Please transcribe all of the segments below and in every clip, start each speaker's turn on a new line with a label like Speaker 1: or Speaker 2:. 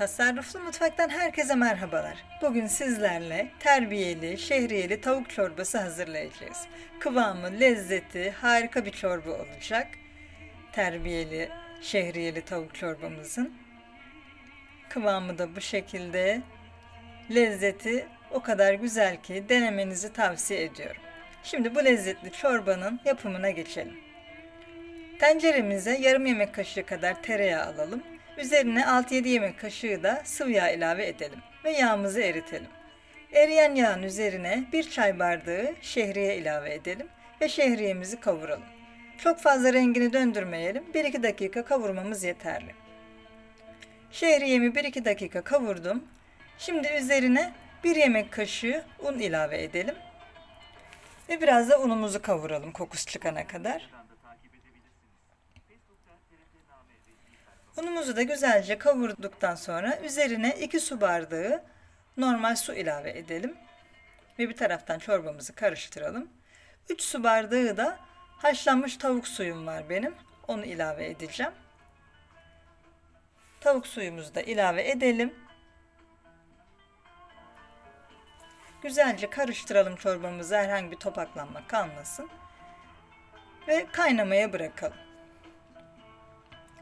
Speaker 1: Tasarruflu Mutfak'tan herkese merhabalar. Bugün sizlerle terbiyeli, şehriyeli tavuk çorbası hazırlayacağız. Kıvamı, lezzeti harika bir çorba olacak. Terbiyeli, şehriyeli tavuk çorbamızın. Kıvamı da bu şekilde. Lezzeti o kadar güzel ki denemenizi tavsiye ediyorum. Şimdi bu lezzetli çorbanın yapımına geçelim. Tenceremize yarım yemek kaşığı kadar tereyağı alalım. Üzerine 6-7 yemek kaşığı da sıvı yağ ilave edelim ve yağımızı eritelim. Eriyen yağın üzerine bir çay bardağı şehriye ilave edelim ve şehriyemizi kavuralım. Çok fazla rengini döndürmeyelim. 1-2 dakika kavurmamız yeterli. Şehriyemi 1-2 dakika kavurdum. Şimdi üzerine 1 yemek kaşığı un ilave edelim. Ve biraz da unumuzu kavuralım kokusu çıkana kadar. Unumuzu da güzelce kavurduktan sonra üzerine 2 su bardağı normal su ilave edelim. Ve bir taraftan çorbamızı karıştıralım. 3 su bardağı da haşlanmış tavuk suyum var benim. Onu ilave edeceğim. Tavuk suyumuzu da ilave edelim. Güzelce karıştıralım çorbamızı herhangi bir topaklanma kalmasın. Ve kaynamaya bırakalım.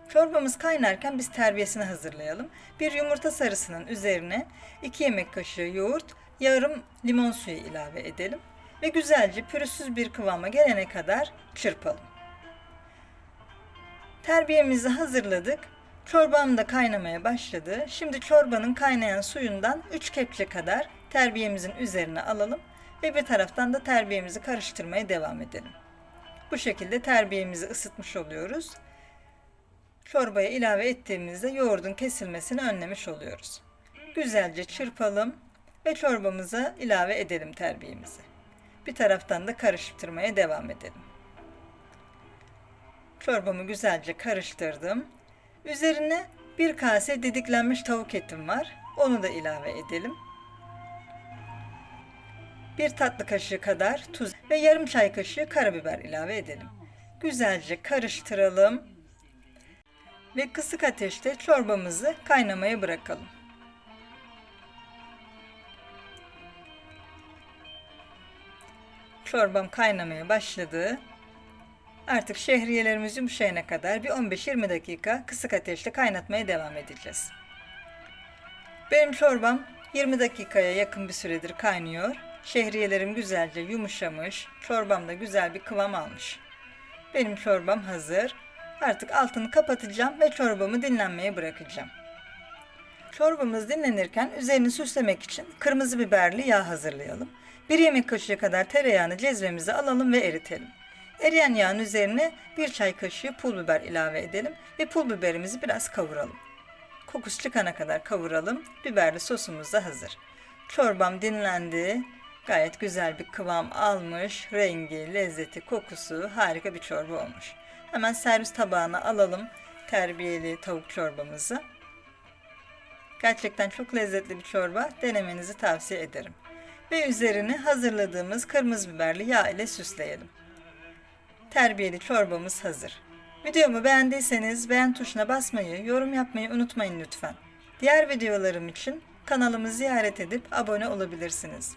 Speaker 1: Çorbamız kaynarken biz terbiyesini hazırlayalım. Bir yumurta sarısının üzerine 2 yemek kaşığı yoğurt, yarım limon suyu ilave edelim ve güzelce pürüzsüz bir kıvama gelene kadar çırpalım. Terbiyemizi hazırladık. Çorbam da kaynamaya başladı. Şimdi çorbanın kaynayan suyundan 3 kepçe kadar terbiyemizin üzerine alalım ve bir taraftan da terbiyemizi karıştırmaya devam edelim. Bu şekilde terbiyemizi ısıtmış oluyoruz çorbaya ilave ettiğimizde yoğurdun kesilmesini önlemiş oluyoruz. Güzelce çırpalım ve çorbamıza ilave edelim terbiyemizi. Bir taraftan da karıştırmaya devam edelim. Çorbamı güzelce karıştırdım. Üzerine bir kase didiklenmiş tavuk etim var. Onu da ilave edelim. Bir tatlı kaşığı kadar tuz ve yarım çay kaşığı karabiber ilave edelim. Güzelce karıştıralım ve kısık ateşte çorbamızı kaynamaya bırakalım. Çorbam kaynamaya başladı. Artık şehriyelerimiz yumuşayana kadar bir 15-20 dakika kısık ateşte kaynatmaya devam edeceğiz. Benim çorbam 20 dakikaya yakın bir süredir kaynıyor. Şehriyelerim güzelce yumuşamış, çorbam da güzel bir kıvam almış. Benim çorbam hazır. Artık altını kapatacağım ve çorbamı dinlenmeye bırakacağım. Çorbamız dinlenirken üzerini süslemek için kırmızı biberli yağ hazırlayalım. Bir yemek kaşığı kadar tereyağını cezvemize alalım ve eritelim. Eriyen yağın üzerine bir çay kaşığı pul biber ilave edelim ve pul biberimizi biraz kavuralım. Kokusu çıkana kadar kavuralım. Biberli sosumuz da hazır. Çorbam dinlendi. Gayet güzel bir kıvam almış. Rengi, lezzeti, kokusu harika bir çorba olmuş. Hemen servis tabağına alalım terbiyeli tavuk çorbamızı. Gerçekten çok lezzetli bir çorba. Denemenizi tavsiye ederim. Ve üzerine hazırladığımız kırmızı biberli yağ ile süsleyelim. Terbiyeli çorbamız hazır. Videomu beğendiyseniz beğen tuşuna basmayı, yorum yapmayı unutmayın lütfen. Diğer videolarım için kanalımı ziyaret edip abone olabilirsiniz.